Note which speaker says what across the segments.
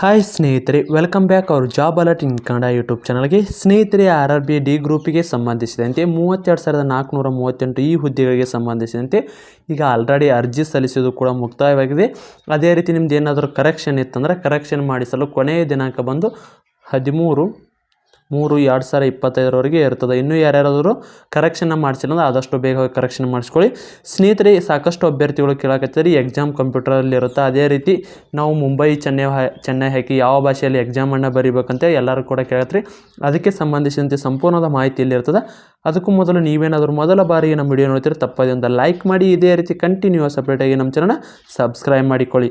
Speaker 1: Hi ಸ್ನೇಹಿತರೆ welcome back ಅವರು job alert in Kannada YouTube ಚಾನಲ್ಗೆ ಸ್ನೇಹಿತರೆ ಆರ್ ಆರ್ ಬಿ ಡಿ ಗ್ರೂಪಿಗೆ ಸಂಬಂಧಿಸಿದಂತೆ ಮೂವತ್ತೆರಡು ಸಾವಿರದ ನಾಲ್ಕುನೂರ ಮೂವತ್ತೆಂಟು ಈ ಹುದ್ದೆಗಳಿಗೆ ಸಂಬಂಧಿಸಿದಂತೆ ಈಗ ಆಲ್ರೆಡಿ ಅರ್ಜಿ ಸಲ್ಲಿಸೋದು ಕೂಡ ಮುಕ್ತಾಯವಾಗಿದೆ. ಅದೇ ರೀತಿ ನಿಮ್ದು ಏನಾದರೂ ಕರೆಕ್ಷನ್ ಇತ್ತಂದರೆ ಕರೆಕ್ಷನ್ ಮಾಡಿಸಲು ಕೊನೆಯ ದಿನಾಂಕ ಬಂದು ಹದಿಮೂರು ಮೂರು ಎರಡು ಸಾವಿರ ಇಪ್ಪತ್ತೈದರವರೆಗೆ ಇರ್ತದೆ. ಇನ್ನೂ ಯಾರ್ಯಾರಾದರೂ ಕರೆಕ್ಷನ್ನ ಮಾಡಿಸಿಲ್ಲ ಅಂದ್ರೆ ಆದಷ್ಟು ಬೇಗ ಕರೆಕ್ಷನ್ ಮಾಡಿಸ್ಕೊಳ್ಳಿ. ಸ್ನೇಹಿತರೆ, ಸಾಕಷ್ಟು ಅಭ್ಯರ್ಥಿಗಳು ಕೇಳಕತ್ತೀರಿ ಎಕ್ಸಾಮ್ ಕಂಪ್ಯೂಟರಲ್ಲಿ ಇರುತ್ತೆ. ಅದೇ ರೀತಿ ನಾವು ಮುಂಬೈ, ಚೆನ್ನೈ ಚೆನ್ನೈ ಹಾಕಿ ಯಾವ ಭಾಷೆಯಲ್ಲಿ ಎಕ್ಸಾಮನ್ನು ಬರೀಬೇಕಂತ ಎಲ್ಲರೂ ಕೂಡ ಕೇಳತ್ರಿ. ಅದಕ್ಕೆ ಸಂಬಂಧಿಸಿದಂತೆ ಸಂಪೂರ್ಣದ ಮಾಹಿತಿ ಇಲ್ಲಿ ಇರ್ತದೆ. ಅದಕ್ಕೂ ಮೊದಲು ನೀವೇನಾದರೂ ಮೊದಲ ಬಾರಿಗೆ ನಮ್ಮ ವಿಡಿಯೋ ನೋಡ್ತೀರಿ ತಪ್ಪದೆ ಒಂದು ಲೈಕ್ ಮಾಡಿ. ಇದೇ ರೀತಿ ಕಂಟಿನ್ಯೂಸ್ ಅಪ್ಡೇಟಾಗಿ ನಮ್ಮ ಚಾನಲ್ನ ಸಬ್ಸ್ಕ್ರೈಬ್ ಮಾಡಿಕೊಳ್ಳಿ.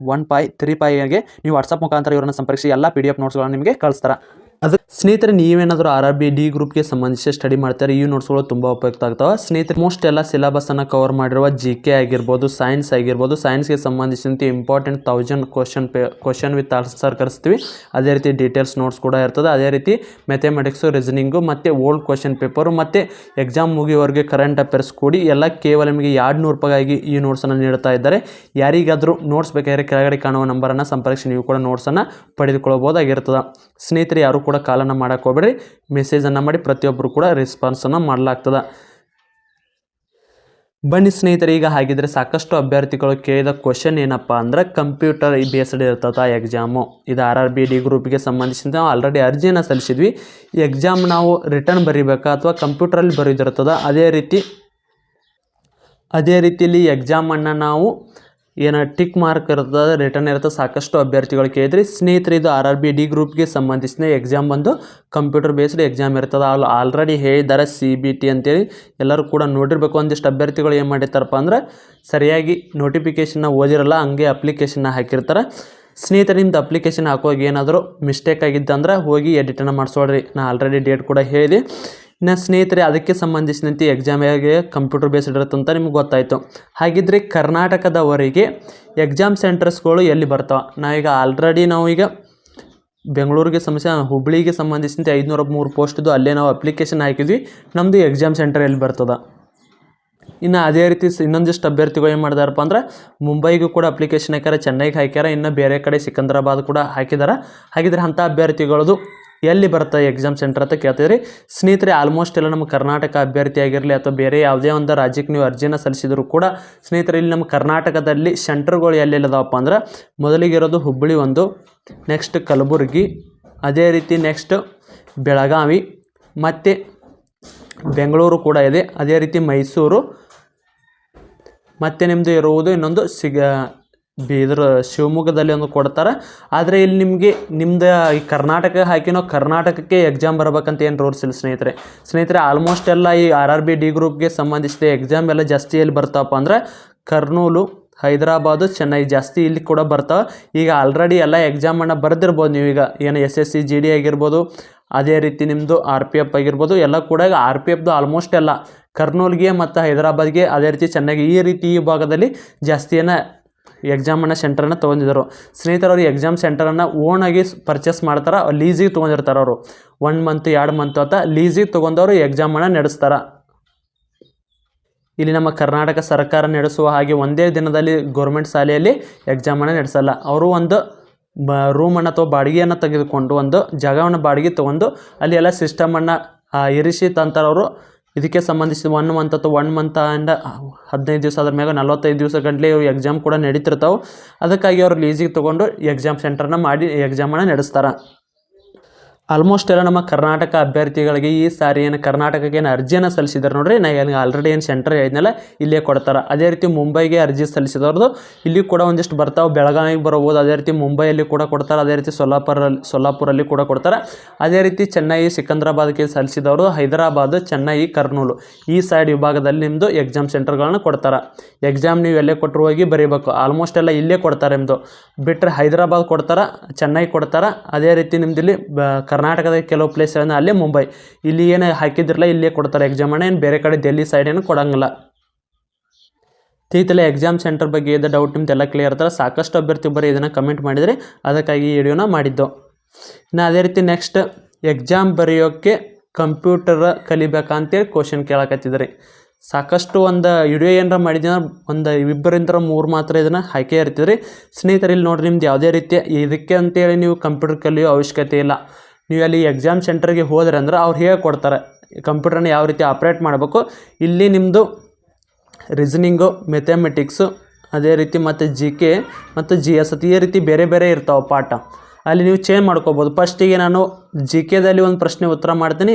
Speaker 2: one five three ಪಾಯ್ಗೆ ನೀವು ವಾಟ್ಸಪ್ ಮುಖಾಂತರ ಇವರನ್ನು ಸಂಪರ್ಕಿಸಿ, ಎಲ್ಲ ಪಿ ಡಿ ಎಫ್ ನೋಟ್ಸ್ಗಳನ್ನು ನಿಮಗೆ ಕಳಿಸ್ತಾರೆ.
Speaker 1: ಅದು ಸ್ನೇಹಿತರೆ, ನೀವೇನಾದರೂ ಆರ್ ಆರ್ ಬಿ ಡಿ ಗ್ರೂಪ್ಗೆ ಸಂಬಂಧಿಸಿ ಸ್ಟಡಿ ಮಾಡ್ತಾರೆ? ಈ ನೋಟ್ಸ್ಗಳು ತುಂಬ ಉಪಯುಕ್ತ ಆಗ್ತವೆ. ಸ್ನೇಹಿತರೆ ಮೋಸ್ಟ್ ಎಲ್ಲ ಸಿಲೆಬಸನ್ನು ಕವರ್ ಮಾಡಿರುವ ಜಿ ಕೆ ಆಗಿರ್ಬೋದು ಸೈನ್ಸ್ ಆಗಿರ್ಬೋದು ಸೈನ್ಸ್ಗೆ ಸಂಬಂಧಿಸಿದಂತೆ important thousand question pay question with answer ಕರೆಸ್ತೀವಿ. ಅದೇ ರೀತಿ ಡೀಟೇಲ್ಸ್ ನೋಟ್ಸ್ ಕೂಡ ಇರ್ತದೆ. ಅದೇ ರೀತಿ ಮೆಥಮೆಟಿಕ್ಸು ರೀಸನಿಂಗು ಮತ್ತು ಓಲ್ಡ್ ಕ್ವಶನ್ ಪೇಪರು ಮತ್ತು ಎಕ್ಸಾಮ್ ಮುಗಿಯೋವರೆಗೆ ಕರೆಂಟ್ ಅಫೇರ್ಸ್ ಕೂಡಿ ಎಲ್ಲ ಕೇವಲ ನಿಮಗೆ ಎರಡು ನೂರು ರೂಪಾಯಿಗಾಗಿ ಈ ನೋಟ್ಸನ್ನು ನೀಡ್ತಾ ಇದ್ದಾರೆ. ಯಾರಿಗಾದರೂ ನೋಟ್ಸ್ ಬೇಕಾದ್ರೆ ಕೆಳಗಡೆ ಕಾಣುವ ನಂಬರನ್ನು ಸಂಪರ್ಕಿಸಿ, ನೀವು ಕೂಡ ನೋಟ್ಸನ್ನು ಪಡೆದುಕೊಳ್ಳಬಹುದಾಗಿರ್ತದೆ. ಸ್ನೇಹಿತರೆ, ಯಾರು ಕೂಡ ಕಾಲನ್ನು ಮಾಡೋಕ್ಕೆ ಹೋಗ್ಬೇಡಿ ಮೆಸೇಜನ್ನು ಮಾಡಿ ಪ್ರತಿಯೊಬ್ಬರು ಕೂಡ ರೆಸ್ಪಾನ್ಸನ್ನು ಮಾಡಲಾಗ್ತದೆ. ಬನ್ನಿ ಸ್ನೇಹಿತರೆ, ಈಗ ಹಾಗಿದ್ರೆ ಸಾಕಷ್ಟು ಅಭ್ಯರ್ಥಿಗಳು ಕೇಳಿದ ಕ್ವಶನ್ ಏನಪ್ಪ ಅಂದ್ರೆ ಕಂಪ್ಯೂಟರ್ ಬೇಸ್ಡ್ ಇರ್ತದ ಎಕ್ಸಾಮು ಇದು ಆರ್ ಆರ್ ಬಿ ಡಿ ಗ್ರೂಪಿಗೆ ಸಂಬಂಧಿಸಿದಂತೆ ನಾವು ಆಲ್ರೆಡಿ ಅರ್ಜಿಯನ್ನು ಸಲ್ಲಿಸಿದ್ವಿ. ಎಕ್ಸಾಮ್ ನಾವು ರಿಟರ್ನ್ ಬರೀಬೇಕಾ ಅಥವಾ ಕಂಪ್ಯೂಟರಲ್ಲಿ ಬರೀದಿರ್ತದ? ಅದೇ ರೀತಿ, ಅದೇ ರೀತಿಯಲ್ಲಿ ಎಕ್ಸಾಮನ್ನು ನಾವು ಏನು ಟಿಕ್ ಮಾರ್ಕ್ ಇರ್ತದೆ ರಿಟರ್ನ್ ಇರುತ್ತೆ ಸಾಕಷ್ಟು ಅಭ್ಯರ್ಥಿಗಳು ಕೇಳಿದ್ರಿ. ಸ್ನೇಹಿತರೆ ಇದು ಆರ್ ಆರ್ ಬಿ ಡಿ ಗ್ರೂಪ್ಗೆ ಸಂಬಂಧಿಸಿದ ಎಕ್ಸಾಮ್ ಬಂದು ಕಂಪ್ಯೂಟರ್ ಬೇಸ್ಡ್ ಎಕ್ಸಾಮ್ ಇರ್ತದೆ. ಅಲ್ಲಿ ಆಲ್ರೆಡಿ ಹೇಳಿದ್ದಾರೆ ಸಿ ಬಿ ಟಿ ಅಂತೇಳಿ. ಎಲ್ಲರೂ ಕೂಡ ನೋಡಿರ್ಬೇಕು. ಒಂದಿಷ್ಟು ಅಭ್ಯರ್ಥಿಗಳು ಏನು ಮಾಡಿರ್ತಾರಪ್ಪ ಅಂದ್ರೆ ಸರಿಯಾಗಿ ನೋಟಿಫಿಕೇಷನ್ನ ಓದಿರಲ್ಲ, ಹಂಗೆ ಅಪ್ಲಿಕೇಶನ್ನ ಹಾಕಿರ್ತಾರೆ. ಸ್ನೇಹಿತರೆ ನಿಮ್ದು ಅಪ್ಲಿಕೇಶನ್ ಹಾಕುವಾಗ ಏನಾದರೂ ಮಿಸ್ಟೇಕ್ ಆಗಿದ್ದಂದ್ರೆ ಹೋಗಿ ಎಡಿಟನ್ನು ಮಾಡಿಸೋಳ್ರಿ. ನಾ ಆಲ್ರೆಡಿ ಡೇಟ್ ಕೂಡ ಹೇಳಿ ಇನ್ನು ಸ್ನೇಹಿತರೆ, ಅದಕ್ಕೆ ಸಂಬಂಧಿಸಿದಂತೆ ಎಕ್ಸಾಮ್ ಹೇಗೆ ಕಂಪ್ಯೂಟರ್ ಬೇಸ್ಡ್ ಇರುತ್ತೆ ಅಂತ ನಿಮ್ಗೆ ಗೊತ್ತಾಯಿತು. ಹಾಗಿದ್ರೆ ಕರ್ನಾಟಕದವರೆಗೆ ಎಕ್ಸಾಮ್ ಸೆಂಟರ್ಸ್ಗಳು ಎಲ್ಲಿ ಬರ್ತಾವೆ? ನಾವೀಗ ಆಲ್ರೆಡಿ ಈಗ ಬೆಂಗಳೂರಿಗೆ ಸಮಸ್ಯೆ ಹುಬ್ಳಿಗೆ ಸಂಬಂಧಿಸಿದಂತೆ ಐದುನೂರ ಮೂರು ಪೋಸ್ಟ್ದು ಅಲ್ಲೇ ನಾವು ಅಪ್ಲಿಕೇಶನ್ ಹಾಕಿದ್ವಿ. ನಮ್ಮದು ಎಕ್ಸಾಮ್ ಸೆಂಟರ್ ಎಲ್ಲಿ ಬರ್ತದೆ? ಇನ್ನು ಅದೇ ರೀತಿ ಇನ್ನೊಂದಿಷ್ಟು ಅಭ್ಯರ್ಥಿಗಳು ಏನು ಮಾಡಿದಾರಪ್ಪ ಅಂದ್ರೆ, ಮುಂಬೈಗೂ ಕೂಡ ಅಪ್ಲಿಕೇಶನ್ ಹಾಕ್ಯಾರ, ಚೆನ್ನೈಗೆ ಹಾಕ್ಯಾರ, ಇನ್ನು ಬೇರೆ ಕಡೆ ಸಿಕಂದ್ರಾಬಾದ್ ಕೂಡ ಹಾಕಿದ್ದಾರೆ ಹಾಗಿದ್ರೆ ಅಂಥ ಅಭ್ಯರ್ಥಿಗಳದು ಎಲ್ಲಿ ಬರುತ್ತೆ ಎಕ್ಸಾಮ್ ಸೆಂಟರ್ ಅಂತ ಕೇಳ್ತಿದ್ರಿ? ಸ್ನೇಹಿತರೆ ಆಲ್ಮೋಸ್ಟ್ ಎಲ್ಲ ನಮ್ಮ ಕರ್ನಾಟಕ ಅಭ್ಯರ್ಥಿ ಆಗಿರಲಿ ಅಥವಾ ಬೇರೆ ಯಾವುದೇ ಒಂದು ರಾಜ್ಯಕ್ಕೆ ನೀವು ಅರ್ಜಿನ ಸಲ್ಲಿಸಿದರೂ ಕೂಡ ಸ್ನೇಹಿತರೆ, ಇಲ್ಲಿ ನಮ್ಮ ಕರ್ನಾಟಕದಲ್ಲಿ ಸೆಂಟರ್ಗಳು ಎಲ್ಲೆಲ್ಲದವಪ್ಪ ಅಂದ್ರೆ ಮೊದಲಿಗಿರೋದು ಹುಬ್ಬಳ್ಳಿ ಒಂದು ನೆಕ್ಸ್ಟ್ ಕಲಬುರಗಿ, ಅದೇ ರೀತಿ ನೆಕ್ಸ್ಟ್ ಬೆಳಗಾವಿ, ಮತ್ತು ಬೆಂಗಳೂರು ಕೂಡ ಇದೆ. ಅದೇ ರೀತಿ ಮೈಸೂರು, ಮತ್ತು ನಿಮ್ಮದು ಇರುವುದು ಇನ್ನೊಂದು ಸಿಗ ಬೀದರ್ ಶಿವಮೊಗ್ಗದಲ್ಲಿ ಒಂದು ಕೊಡ್ತಾರೆ. ಆದರೆ ಇಲ್ಲಿ ನಿಮಗೆ ನಿಮ್ದು ಈ ಕರ್ನಾಟಕ ಹಾಕಿನೋ ಕರ್ನಾಟಕಕ್ಕೆ ಎಕ್ಸಾಮ್ ಬರ್ಬೇಕಂತ ಏನು ರೂಲ್ಸ್ ಸ್ನೇಹಿತರೆ. ಸ್ನೇಹಿತರೆ ಆಲ್ಮೋಸ್ಟ್ ಎಲ್ಲ ಈ ಆರ್ ಆರ್ ಬಿ ಡಿ ಗ್ರೂಪ್ಗೆ ಸಂಬಂಧಿಸಿದ ಎಕ್ಸಾಮ್ ಎಲ್ಲ ಜಾಸ್ತಿ ಎಲ್ಲಿ ಬರ್ತಾವಪ್ಪ ಅಂದ್ರೆ ಕರ್ನೂಲು, ಹೈದರಾಬಾದು, ಚೆನ್ನೈ ಜಾಸ್ತಿ ಇಲ್ಲಿ ಕೂಡ ಬರ್ತಾವೆ. ಈಗ ಆಲ್ರೆಡಿ ಎಲ್ಲ ಎಕ್ಸಾಮನ್ನು ಬರೆದಿರ್ಬೋದು ನೀವೀಗ ಏನು S S C G D ಆಗಿರ್ಬೋದು, ಅದೇ ರೀತಿ ನಿಮ್ಮದು ಆರ್ ಪಿ ಎಫ್ ಆಗಿರ್ಬೋದು, ಎಲ್ಲ ಕೂಡ ಈಗ ಆರ್ ಪಿ ಎಫ್ದು ಆಲ್ಮೋಸ್ಟ್ ಎಲ್ಲ ಕರ್ನೂಲ್ಗೆ ಮತ್ತು ಹೈದರಾಬಾದ್ಗೆ ಅದೇ ರೀತಿ ಚೆನ್ನಾಗಿ ಈ ರೀತಿ ಈ ಭಾಗದಲ್ಲಿ ಜಾಸ್ತಿಯನ್ನು ಎಕ್ಸಾಮನ್ನು ಸೆಂಟರನ್ನು ತೊಗೊಂಡಿದ್ದರು. ಸ್ನೇಹಿತರು, ಅವ್ರು ಎಕ್ಸಾಮ್ ಸೆಂಟರನ್ನು ಓನಾಗಿ ಪರ್ಚೇಸ್ ಮಾಡ್ತಾರೆ? ಲೀಸಿಗೆ ತೊಗೊಂಡಿರ್ತಾರೆ ಅವರು? ಒನ್ ಮಂತ್ ಎರಡು ಮಂತ್ ಅಂತ ಲೀಸಿಗೆ ತೊಗೊಂಡವರು ಎಕ್ಸಾಮನ್ನು ನಡೆಸ್ತಾರೆ? ಇಲ್ಲಿ ನಮ್ಮ ಕರ್ನಾಟಕ ಸರ್ಕಾರ ನಡೆಸುವ ಹಾಗೆ ಒಂದೇ ದಿನದಲ್ಲಿ ಗೌರ್ಮೆಂಟ್ ಶಾಲೆಯಲ್ಲಿ ಎಕ್ಸಾಮನ್ನು ನಡೆಸಲ್ಲ. ಅವರು ಒಂದು ಬ ರೂಮನ್ನು ಅಥವಾ ಬಾಡಿಗೆಯನ್ನು ತೆಗೆದುಕೊಂಡು ಒಂದು ಜಾಗವನ್ನು ಬಾಡಿಗೆ ತೊಗೊಂಡು ಅಲ್ಲಿ ಎಲ್ಲ ಸಿಸ್ಟಮನ್ನು ಇರಿಸಿ ತಂತರವರು ಇದಕ್ಕೆ ಸಂಬಂಧಿಸಿದ ಒನ್ ಮಂತ್ ಅಥವಾ ಒನ್ ಮಂತ್ ಆ್ಯಂಡ್ ಹದಿನೈದು ದಿವಸ ಅದ್ರ ಮ್ಯಾಗ ನಲವತ್ತೈದು ದಿವಸ ಗಂಟ್ಲೆ ಎಕ್ಸಾಮ್ ಕೂಡ ನಡೀತಿರ್ತಾವೆ. ಅದಕ್ಕಾಗಿ ಅವ್ರು ಲೀಸಿಗೆ ತೊಗೊಂಡು ಎಕ್ಸಾಮ್ ಸೆಂಟರ್ನ ಮಾಡಿ ಎಕ್ಸಾಮನ್ನು ನಡೆಸ್ತಾರೆ. ಆಲ್ಮೋಸ್ಟ್ ಎಲ್ಲ ನಮ್ಮ ಕರ್ನಾಟಕ ಅಭ್ಯರ್ಥಿಗಳಿಗೆ ಈ ಸಾರಿ ಏನು ಕರ್ನಾಟಕಕ್ಕೆ ಏನು ಅರ್ಜಿಯನ್ನು ಸಲ್ಲಿಸಿದ್ರು ನೋಡ್ರಿ, ನಾ ಏನು ಆಲ್ರೆಡಿ ಏನು ಸೆಂಟರ್ ಹೇಳಿದ್ನಲ್ಲ ಇಲ್ಲೇ ಕೊಡ್ತಾರೆ. ಅದೇ ರೀತಿ ಮುಂಬೈಗೆ ಅರ್ಜಿ ಸಲ್ಲಿಸಿದವ್ರದ್ದು ಇಲ್ಲಿ ಕೂಡ ಒಂದಿಷ್ಟು ಬರ್ತಾವೆ, ಬೆಳಗಾವಿಗೆ ಬರ್ಬೋದು, ಅದೇ ರೀತಿ ಮುಂಬೈಯಲ್ಲಿ ಕೂಡ ಕೊಡ್ತಾರೆ, ಅದೇ ರೀತಿ ಸೊಲ್ಲಾಪುರಲ್ಲಿ ಸೊಲ್ಲಾಪುರಲ್ಲಿ ಕೂಡ ಕೊಡ್ತಾರೆ. ಅದೇ ರೀತಿ ಚೆನ್ನೈ, ಸಿಕಂದ್ರಾಬಾದ್ಗೆ ಸಲ್ಲಿಸಿದವರು, ಹೈದರಾಬಾದ್, ಚೆನ್ನೈ, ಕರ್ನೂಲು. ಈ ಸೈಡ್ ವಿಭಾಗದಲ್ಲಿ ನಿಮ್ಮದು ಎಕ್ಸಾಮ್ ಸೆಂಟರ್ಗಳನ್ನ ಕೊಡ್ತಾರೆ. ಎಕ್ಸಾಮ್ ನೀವು ಎಲ್ಲೇ ಕೊಟ್ಟರು ಹೋಗಿ ಬರೀಬೇಕು. ಆಲ್ಮೋಸ್ಟ್ ಎಲ್ಲ ಇಲ್ಲೇ ಕೊಡ್ತಾರೆ ನಿಮ್ಮದು ಬಿಟ್ಟರೆ ಹೈದರಾಬಾದ್ ಕೊಡ್ತಾರೆ, ಚೆನ್ನೈ ಕೊಡ್ತಾರೆ. ಅದೇ ರೀತಿ ನಿಮ್ದು ಇಲ್ಲಿ ಕರ್ನಾಟಕದ ಕೆಲವು ಪ್ಲೇಸ್ಗಳನ್ನ ಅಲ್ಲೇ ಮುಂಬೈ, ಇಲ್ಲಿ ಏನು ಹಾಕಿದ್ರಲ್ಲ ಇಲ್ಲೇ ಕೊಡ್ತಾರೆ ಎಕ್ಸಾಮನ್ನ ಏನು ಬೇರೆ ಕಡೆ ಡೆಲ್ಲಿ ಸೈಡ್ ಏನು ಕೊಡಂಗಿಲ್ಲ. ತೀತಲೆ ಎಕ್ಸಾಮ್ ಸೆಂಟರ್ ಬಗ್ಗೆ ಇದ್ದ ಡೌಟ್ ನಿಮ್ದು ಎಲ್ಲ ಕ್ಲಿಯರ್ ಇರ್ತಾರೆ ಸಾಕಷ್ಟು ಅಭ್ಯರ್ಥಿ ಬರೀ ಇದನ್ನು ಕಮೆಂಟ್ ಮಾಡಿದರೆ ಅದಕ್ಕಾಗಿ ಈ ವಿಡಿಯೋನ ಮಾಡಿದ್ದು. ಇನ್ನು ಅದೇ ರೀತಿ ನೆಕ್ಸ್ಟ್ ಎಕ್ಸಾಮ್ ಬರೆಯೋಕ್ಕೆ ಕಂಪ್ಯೂಟರ್ ಕಲಿಬೇಕಂತೇಳಿ ಕ್ವಶನ್ ಕೇಳಕತ್ತಿದ್ರಿ. ಸಾಕಷ್ಟು ಒಂದು ವಿಡಿಯೋ ಏನಾರ ಮಾಡಿದ್ರೆ ಒಂದು ಇಬ್ಬರಿಂದ ಮೂರು ಮಾತ್ರ ಇದನ್ನು ಹಾಕೇ ಇರ್ತಿದ್ರಿ. ಸ್ನೇಹಿತರೆ ಇಲ್ಲಿ ನೋಡ್ರಿ, ನಿಮ್ದು ಯಾವುದೇ ರೀತಿಯ ಇದಕ್ಕೆ ಅಂತೇಳಿ ನೀವು ಕಂಪ್ಯೂಟರ್ ಕಲಿಯೋ ಅವಶ್ಯಕತೆ ಇಲ್ಲ. ನೀವು ಅಲ್ಲಿ ಎಕ್ಸಾಮ್ ಸೆಂಟರ್ಗೆ ಹೋದ್ರೆ ಅಂದ್ರೆ ಅವ್ರು ಹೇಗೆ ಕೊಡ್ತಾರೆ? ಕಂಪ್ಯೂಟರ್ನ ಯಾವ ರೀತಿ ಆಪ್ರೇಟ್ ಮಾಡಬೇಕು? ಇಲ್ಲಿ ನಿಮ್ಮದು ರೀಸನಿಂಗು ಮೆಥಮೆಟಿಕ್ಸು ಅದೇ ರೀತಿ ಮತ್ತು ಜಿ ಕೆ ಮತ್ತು ಜಿ ಎಸ್ ಈ ರೀತಿ ಬೇರೆ ಬೇರೆ ಇರ್ತಾವೆ ಪಾಠ. ಅಲ್ಲಿ ನೀವು ಚೇಂಜ್ ಮಾಡ್ಕೋಬೋದು. ಫಸ್ಟಿಗೆ ನಾನು ಜಿ ಕೆದಲ್ಲಿ ಒಂದು ಪ್ರಶ್ನೆ ಉತ್ತರ ಮಾಡ್ತೀನಿ.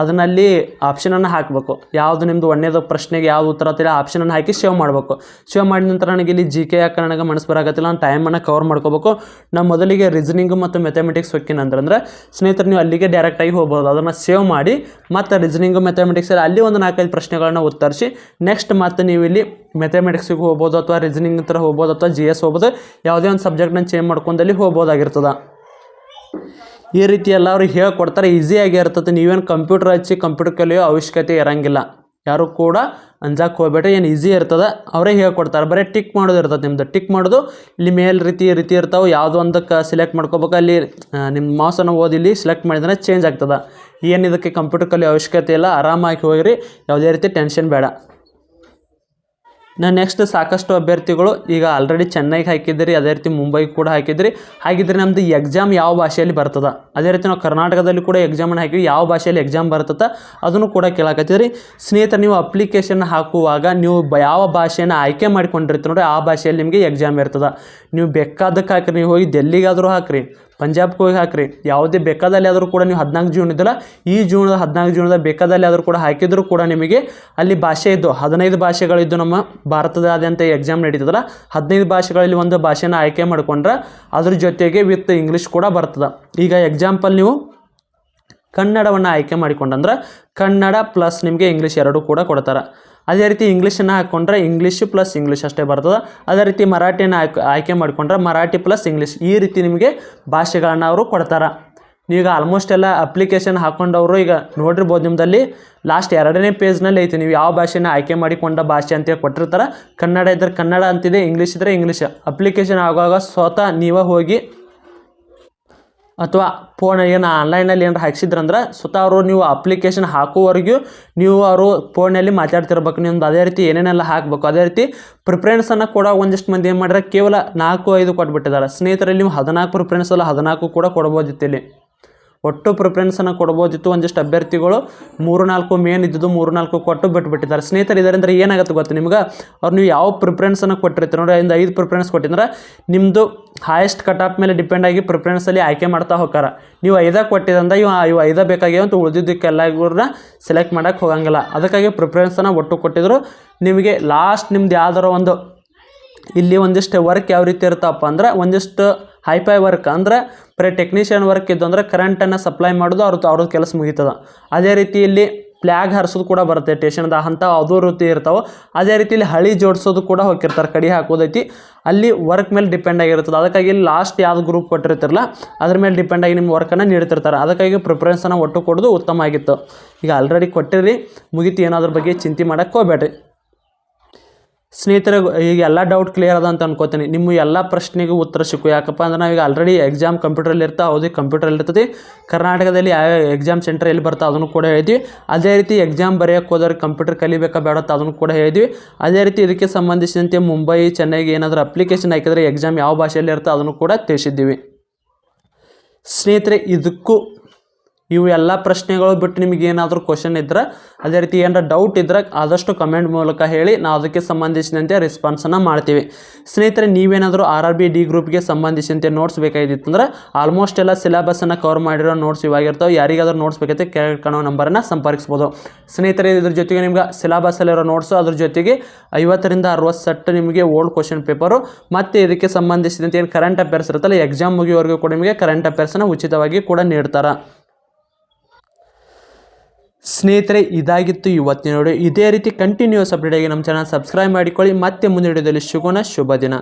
Speaker 1: ಅದನ್ನಲ್ಲಿ ಆಪ್ಷನನ್ನು ಹಾಕಬೇಕು. ಯಾವುದು ನಿಮ್ಮದು ಒಳ್ಳೆಯದು ಪ್ರಶ್ನೆಗೆ ಯಾವ್ದು ಉತ್ತರ ಆಗ್ತಿಲ್ಲ ಆಪ್ಷನನ್ನು ಹಾಕಿ ಸೇವ್ ಮಾಡಬೇಕು. ಸೇವ್ ಮಾಡಿದ ನಂತರ ನನಗೆ ಇಲ್ಲಿ ಜಿ ಕೆ ಯಾಕೆ ನನಗೆ ಮನಸ್ಸು ಬರಕತ್ತಿಲ್ಲ, ನಾನು ಟೈಮನ್ನು ಕವರ್ ಮಾಡ್ಕೋಬೇಕು. ನಾವು ಮೊದಲಿಗೆ ರೀಸನಿಂಗ್ ಮತ್ತು ಮೆಥಮೆಟಿಕ್ಸ್ ಹೊಕ್ಕಿನ ಅಂದ್ರೆ ಸ್ನೇಹಿತರು ನೀವು ಅಲ್ಲಿಗೆ ಡೈರೆಕ್ಟಾಗಿ ಹೋಗ್ಬೋದು. ಅದನ್ನು ಸೇವ್ ಮಾಡಿ, ಮತ್ತು ರೀಸನಿಂಗು ಮೆಥಮೆಟಿಕ್ಸಲ್ಲಿ ಅಲ್ಲಿ ಒಂದು ನಾಲ್ಕೈದು ಪ್ರಶ್ನೆಗಳನ್ನ ಉತ್ತರಿಸಿ ನೆಕ್ಸ್ಟ್ ಮತ್ತೆ ನೀವು ಇಲ್ಲಿ ಮೆಥಮೆಟಿಕ್ಸಿಗೆ ಹೋಗ್ಬೋದು ಅಥವಾ ರೀಸನಿಂಗ್ ಥರ ಹೋಗ್ಬೋದು ಅಥವಾ ಜಿ ಎಸ್ ಹೋಗ್ಬೋದು. ಯಾವುದೇ ಒಂದು ಸಬ್ಜೆಕ್ಟ್ನ ಚೇಂಜ್ ಮಾಡ್ಕೊಂಡಲ್ಲಿ ಹೋಗ್ಬೋದಾಗಿರ್ತದೆ. ಈ ರೀತಿ ಎಲ್ಲ ಅವ್ರಿಗೆ ಹೇಳ್ಕೊಡ್ತಾರೆ. ಈಸಿಯಾಗಿ ಇರ್ತದೆ. ನೀವೇನು ಕಂಪ್ಯೂಟರ್ ಹಚ್ಚಿ ಕಂಪ್ಯೂಟರ್ ಕಲಿಯೋ ಅವಶ್ಯಕತೆ ಇರಂಗಿಲ್ಲ. ಯಾರು ಕೂಡ ಅಂಜಾಕ್ ಹೋಗ್ಬೇಡ್ರಿ. ಏನು ಈಸಿ ಇರ್ತದೆ, ಅವರೇ ಹೇಳ್ಕೊಡ್ತಾರೆ. ಬರೀ ಟಿಕ್ ಮಾಡೋದು ಇರ್ತದೆ ನಿಮ್ಮದು ಟಿಕ್ ಮಾಡೋದು, ಇಲ್ಲಿ ಮೇಲ್ ರೀತಿ ರೀತಿ ಇರ್ತಾವೆ. ಯಾವುದೋ ಒಂದಕ್ಕೆ ಸೆಲೆಕ್ಟ್ ಮಾಡ್ಕೋಬೇಕು. ಅಲ್ಲಿ ನಿಮ್ಮ ಮಾಸನ್ನು ಓದಿ ಇಲ್ಲಿ ಸೆಲೆಕ್ಟ್ ಮಾಡಿದ್ರೆ ಚೇಂಜ್ ಆಗ್ತದೆ. ಏನಿದಕ್ಕೆ ಇದಕ್ಕೆ ಕಂಪ್ಯೂಟರ್ ಕಲಿಯೋ ಅವಶ್ಯಕತೆ ಇಲ್ಲ. ಆರಾಮಾಗಿ ಹೋಗಿರಿ. ಯಾವುದೇ ರೀತಿ ಟೆನ್ಷನ್ ಬೇಡ. ನಾನು ನೆಕ್ಸ್ಟ್ ಸಾಕಷ್ಟು ಅಭ್ಯರ್ಥಿಗಳು ಈಗ ಆಲ್ರೆಡಿ ಚೆನ್ನೈಗೆ ಹಾಕಿದ್ದೀರಿ, ಅದೇ ರೀತಿ ಮುಂಬೈಗೆ ಕೂಡ ಹಾಕಿದ್ರಿ ಹಾಗಿದ್ರೆ ನಮ್ಮದು ಎಕ್ಸಾಮ್ ಯಾವ ಭಾಷೆಯಲ್ಲಿ ಬರ್ತದ? ಅದೇ ರೀತಿ ನಾವು ಕರ್ನಾಟಕದಲ್ಲಿ ಕೂಡ ಎಕ್ಸಾಮನ್ನು ಹಾಕಿವಿ ಯಾವ ಭಾಷೆಯಲ್ಲಿ ಎಕ್ಸಾಮ್ ಬರ್ತದ? ಅದನ್ನು ಕೂಡ ಕೇಳಾಕತ್ತಿದ್ರಿ. ಸ್ನೇಹಿತರೆ, ನೀವು ಅಪ್ಲಿಕೇಶನ್ ಹಾಕುವಾಗ ನೀವು ಯಾವ ಭಾಷೆಯನ್ನು ಆಯ್ಕೆ ಮಾಡಿಕೊಂಡಿರ್ತೀವಿ ನೋಡಿ ಆ ಭಾಷೆಯಲ್ಲಿ ನಿಮಗೆ ಎಕ್ಸಾಮ್ ಇರ್ತದೆ. ನೀವು ಬೇಕಾದಕ್ಕೆ ಹಾಕ್ರಿ ನೀವು ಹೋಗಿ ಡೆಲ್ಲಿಗಾದರೂ ಹಾಕ್ರಿ. ಪಂಜಾಬ್ಗೆ ಹೋಗಿ ಹಾಕ್ರಿ. ಯಾವುದೇ ಬೇಕಾದಲ್ಲಿ ಆದರೂ ಕೂಡ ನೀವು ಹದಿನಾಲ್ಕು ಜೂನ್ ಇದ್ದಲ್ಲ ಈ ಜೂನ್ ಹದಿನಾಲ್ಕು ಜೂನದ ಬೇಕಾದಲ್ಲಿ ಆದರೂ ಕೂಡ ಹಾಕಿದರೂ ಕೂಡ ನಿಮಗೆ ಅಲ್ಲಿ ಭಾಷೆ ಇದ್ದು ಹದಿನೈದು ಭಾಷೆಗಳಿದ್ದು ನಮ್ಮ ಭಾರತದಾದ್ಯಂತ ಎಕ್ಸಾಮ್ ನಡೀತದಲ್ಲ, ಹದಿನೈದು ಭಾಷೆಗಳಲ್ಲಿ ಒಂದು ಭಾಷೆನ ಆಯ್ಕೆ ಮಾಡಿಕೊಂಡ್ರೆ ಅದ್ರ ಜೊತೆಗೆ ವಿತ್ ಇಂಗ್ಲೀಷ್ ಕೂಡ ಬರ್ತದೆ. ಈಗ ಎಕ್ಸಾಂಪಲ್ ನೀವು ಕನ್ನಡವನ್ನು ಆಯ್ಕೆ ಮಾಡಿಕೊಂಡಂದ್ರೆ ಕನ್ನಡ ಪ್ಲಸ್ ನಿಮಗೆ ಇಂಗ್ಲೀಷ್ ಎರಡೂ ಕೂಡ ಕೊಡ್ತಾರೆ. ಅದೇ ರೀತಿ ಇಂಗ್ಲೀಷನ್ನು ಹಾಕ್ಕೊಂಡ್ರೆ ಇಂಗ್ಲೀಷು ಪ್ಲಸ್ ಇಂಗ್ಲೀಷ್ ಅಷ್ಟೇ ಬರ್ತದೆ. ಅದೇ ರೀತಿ ಮರಾಠಿಯನ್ನು ಆಯ್ಕೆ ಆಯ್ಕೆ ಮಾಡಿಕೊಂಡ್ರೆ ಮರಾಠಿ ಪ್ಲಸ್ ಇಂಗ್ಲೀಷ್ ಈ ರೀತಿ ನಿಮಗೆ ಭಾಷೆಗಳನ್ನು ಅವರು ಕೊಡ್ತಾರೆ. ನೀವೀಗ ಆಲ್ಮೋಸ್ಟ್ ಎಲ್ಲ ಅಪ್ಲಿಕೇಶನ್ ಹಾಕ್ಕೊಂಡವರು ಈಗ ನೋಡಿರ್ಬೋದು ನಿಮ್ಮದಲ್ಲಿ ಲಾಸ್ಟ್ ಎರಡನೇ ಪೇಜ್ನಲ್ಲಿ ಐತೆ, ನೀವು ಯಾವ ಭಾಷೆನ ಆಯ್ಕೆ ಮಾಡಿಕೊಂಡ ಭಾಷೆ ಅಂತೇಳಿ ಕೊಟ್ಟಿರ್ತಾರೆ. ಕನ್ನಡ ಇದ್ದರೆ ಕನ್ನಡ ಅಂತಿದೆ, ಇಂಗ್ಲೀಷ್ ಇದ್ದರೆ ಇಂಗ್ಲೀಷ್. ಅಪ್ಲಿಕೇಶನ್ ಆಗುವಾಗ ಸ್ವತಃ ನೀವೇ ಹೋಗಿ ಅಥವಾ ಫೋನ್ ಏನು ಆನ್ಲೈನಲ್ಲಿ ಏನಾರು ಹಾಕ್ಸಿದ್ರಂದ್ರೆ ಸ್ವತಃ ಅವರು ನೀವು ಅಪ್ಲಿಕೇಶನ್ ಹಾಕುವವರೆಗೂ ನೀವು ಅವರು ಫೋನಲ್ಲಿ ಮಾತಾಡ್ತಿರ್ಬೇಕು. ನಿಮ್ದು ಅದೇ ರೀತಿ ಏನೇನೆಲ್ಲ ಹಾಕಬೇಕು. ಅದೇ ರೀತಿ ಪ್ರಿಫರೆನ್ಸನ್ನು ಕೂಡ ಒಂದಿಷ್ಟು ಮಂದಿ ಏನು ಮಾಡಿದ್ರೆ ಕೇವಲ ನಾಲ್ಕು, ಐದು ಕೊಟ್ಬಿಟ್ಟಿದ್ದಾರೆ ಸ್ನೇಹಿತರಲ್ಲಿ ನೀವು ಹದಿನಾಲ್ಕು ಪ್ರಿಫರೆನ್ಸ್ ಅಲ್ಲ ಹದಿನಾಲ್ಕು ಕೂಡ ಕೊಡ್ಬೋದಿತ್ತು ಇಲ್ಲಿ. ಒಟ್ಟು ಪ್ರಿಫರೆನ್ಸನ್ನು ಕೊಡ್ಬೋದಿತ್ತು ಒಂದಿಷ್ಟು ಅಭ್ಯರ್ಥಿಗಳು. ಮೂರು ನಾಲ್ಕು ಮೇನ್ ಇದ್ದಿದ್ದು ಮೂರು ನಾಲ್ಕು ಕೊಟ್ಟು ಬಿಟ್ಬಿಟ್ಟಿದ್ದಾರೆ. ಸ್ನೇಹಿತರು ಇದರಿಂದ ಏನಾಗುತ್ತೆ ಗೊತ್ತು ನಿಮ್ಗೆ? ಅವ್ರು ನೀವು ಯಾವ ಪ್ರಿಫರೆನ್ಸನ್ನು ಕೊಟ್ಟಿರ್ತೀರಿ ನೋಡಿ ಅದರಿಂದ ಐದು ಪ್ರಿಫರೆನ್ಸ್ ಕೊಟ್ಟಿದ್ರೆ ನಿಮ್ಮದು ಹೈಯೆಸ್ಟ್ ಕಟ್ ಆಫ್ ಮೇಲೆ ಡಿಪೆಂಡ್ ಆಗಿ ಪ್ರಿಫರೆನ್ಸಲ್ಲಿ ಆಯ್ಕೆ ಮಾಡ್ತಾ ಹೋಗಾರ ನೀವು ಐದಾಗ ಕೊಟ್ಟಿದ್ದಂದ್ರೆ ಇವು ಇವು ಐದ ಬೇಕಾಗ್ಯಾವ ಅಂತ ಉಳಿದಿದ್ದಕ್ಕೆಲ್ಲ ಇವ್ರನ್ನ ಸೆಲೆಕ್ಟ್ ಮಾಡೋಕ್ಕೆ ಹೋಗಂಗಿಲ್ಲ. ಅದಕ್ಕಾಗಿ ಪ್ರಿಫರೆನ್ಸನ್ನು ಒಟ್ಟು ಕೊಟ್ಟಿದ್ರು. ನಿಮಗೆ ಲಾಸ್ಟ್ ನಿಮ್ದು ಯಾವ್ದಾರ ಒಂದು, ಇಲ್ಲಿ ಒಂದಿಷ್ಟು ವರ್ಕ್ ಯಾವ ರೀತಿ ಇರ್ತಪ್ಪ ಅಂದ್ರೆ ಒಂದಿಷ್ಟು ಹೈಫೈ ವರ್ಕ್ ಅಂದ್ರೆ ಬರೀ ಟೆಕ್ನಿಷಿಯನ್ ವರ್ಕ್ ಇದ್ದು ಅಂದರೆ ಕರೆಂಟನ್ನು ಸಪ್ಲೈ ಮಾಡೋದು ಅವ್ರದ್ದು ಅವ್ರದ್ದು ಕೆಲಸ ಮುಗೀತದ. ಅದೇ ರೀತಿ ಇಲ್ಲಿ ಫ್ಲ್ಯಾಗ್ ಹರಿಸೋದು ಕೂಡ ಬರುತ್ತೆ ಟೇಷನ್ದ ಅಂತ ಅದು ವೃತ್ತಿ ಇರ್ತಾವೆ. ಅದೇ ರೀತಿ ಇಲ್ಲಿ ಹಳಿ ಜೋಡಿಸೋದು ಕೂಡ ಹೋಗಿರ್ತಾರೆ, ಕಡಿ ಹಾಕೋದೈತಿ. ಅಲ್ಲಿ ವರ್ಕ್ ಮೇಲೆ ಡಿಪೆಂಡ್ ಆಗಿರ್ತದೆ. ಅದಕ್ಕಾಗಿ ಲಾಸ್ಟ್ ಯಾವ್ದು ಗ್ರೂಪ್ ಕೊಟ್ಟಿರ್ತಿರಲ್ಲ, ಅದ್ರ ಮೇಲೆ ಡಿಪೆಂಡ್ ಆಗಿ ನಿಮ್ಮ ವರ್ಕನ್ನು ನೀಡ್ತಿರ್ತಾರೆ. ಅದಕ್ಕಾಗಿ ಪ್ರಿಫರೆನ್ಸನ್ನು ಒಟ್ಟು ಕೊಡೋದು ಉತ್ತಮ ಆಗಿತ್ತು. ಈಗ ಆಲ್ರೆಡಿ ಕೊಟ್ಟಿರಿ, ಮುಗೀತು, ಏನಾದ್ರ ಬಗ್ಗೆ ಚಿಂತೆ ಮಾಡೋಕ್ಕೆ ಹೋಗ್ಬೇಡ್ರಿ. ಸ್ನೇಹಿತರೆ, ಈಗ ಎಲ್ಲ ಡೌಟ್ ಕ್ಲಿಯರ್ ಅದ ಅಂತ ಅನ್ಕೋತೀನಿ. ನಿಮ್ಮ ಎಲ್ಲ ಪ್ರಶ್ನೆಗೂ ಉತ್ತರ ಸಿಕ್ಕು. ಯಾಕಪ್ಪ ಅಂದ್ರೆ ನಾವೀಗ ಆಲ್ರೆಡಿ ಎಕ್ಸಾಮ್ ಕಂಪ್ಯೂಟ್ರಲ್ಲಿ ಇರ್ತಾ ಹೌದು ಕಂಪ್ಯೂಟ್ರಲ್ಲಿ ಇರ್ತದೆ ಕರ್ನಾಟಕದಲ್ಲಿ ಯಾವ ಎಕ್ಸಾಮ್ ಸೆಂಟರ್ ಎಲ್ಲಿ ಬರ್ತಾ ಅದನ್ನು ಕೂಡ ಹೇಳಿದ್ವಿ. ಅದೇ ರೀತಿ ಎಕ್ಸಾಮ್ ಬರೆಯೋಕ್ಕೆ ಹೋದವ್ರಿಗೆ ಕಂಪ್ಯೂಟರ್ ಕಲಿಬೇಕಾ ಬೇಡ ಅದನ್ನು ಕೂಡ ಹೇಳಿದ್ವಿ. ಅದೇ ರೀತಿ ಇದಕ್ಕೆ ಸಂಬಂಧಿಸಿದಂತೆ ಮುಂಬೈ, ಚೆನ್ನೈಗೆ ಏನಾದರೂ ಅಪ್ಲಿಕೇಶನ್ ಹಾಕಿದರೆ ಎಕ್ಸಾಮ್ ಯಾವ ಭಾಷೆಯಲ್ಲಿ ಇರ್ತೋ ಅದನ್ನು ಕೂಡ ತಿಳಿಸಿದ್ದೀವಿ. ಸ್ನೇಹಿತರೆ, ಇದಕ್ಕೂ ಇವು ಎಲ್ಲ ಪ್ರಶ್ನೆಗಳು ಬಿಟ್ಟು ನಿಮಗೆ ಏನಾದರೂ ಕ್ವಶನ್ ಇದ್ರೆ, ಅದೇ ರೀತಿ ಏನಾರ ಡೌಟ್ ಇದ್ರೆ ಆದಷ್ಟು ಕಮೆಂಟ್ ಮೂಲಕ ಹೇಳಿ ನಾವು ಅದಕ್ಕೆ ಸಂಬಂಧಿಸಿದಂತೆ ರೆಸ್ಪಾನ್ಸನ್ನು ಮಾಡ್ತೀವಿ. ಸ್ನೇಹಿತರೆ, ನೀವೇನಾದರೂ ಆರ್ ಆರ್ ಬಿ ಡಿ ಗ್ರೂಪ್ಗೆ ಸಂಬಂಧಿಸಿದಂತೆ ನೋಟ್ಸ್ ಬೇಕಾಗಿತ್ತು ಅಂದ್ರೆ ಆಲ್ಮೋಸ್ಟ್ ಎಲ್ಲ ಸಿಲೆಬಸನ್ನು ಕವರ್ ಮಾಡಿರೋ ನೋಟ್ಸ್ ಇವಾಗಿರ್ತಾವೆ ಯಾರಿಗಾದ್ರೂ ನೋಟ್ಸ್ ಬೇಕೈತೆ ಕಾಣೋ ನಂಬರನ್ನು ಸಂಪರ್ಕಿಸ್ಬೋದು. ಸ್ನೇಹಿತರೆ, ಇದ್ರ ಜೊತೆಗೆ ನಿಮ್ಗೆ ಸಿಲೆಬಸ್ಸಲ್ಲಿರೋ ನೋಟ್ಸು ಅದ್ರ ಜೊತೆಗೆ ಐವತ್ತರಿಂದ ಅರವತ್ತು ಸೆಟ್ ನಿಮಗೆ ಓಲ್ಡ್ ಕ್ವಶನ್ ಪೇಪರು ಮತ್ತು ಇದಕ್ಕೆ ಸಂಬಂಧಿಸಿದಂತೆ ಏನು ಕರೆಂಟ್ ಅಫೇರ್ಸ್ ಇರುತ್ತಲ್ಲ ಎಕ್ಸಾಮ್ ಮುಗಿಯೋವರೆಗೂ ಕೂಡ ನಿಮಗೆ ಕರೆಂಟ್ ಅಫೇರ್ಸನ್ನು ಉಚಿತವಾಗಿ ಕೂಡ ನೀಡ್ತಾರೆ. ಸ್ನೇಹಿತರೆ, ಇದಾಗಿತ್ತು ಇವತ್ತಿನ ನೋಡಿ ಇದೇ ರೀತಿ ಕಂಟಿನ್ಯೂಸ್ ಅಪ್ಡೇಟ್ ಆಗಿ ನಮ್ಮ ಚಾನಲ್ ಸಬ್ಸ್ಕ್ರೈಬ್ ಮಾಡಿಕೊಳ್ಳಿ. ಮತ್ತೆ ಮುಂದಿನ ವಿಡಿಯೋದಲ್ಲಿ ಸಿಗೋಣ. ಶುಭ ದಿನ.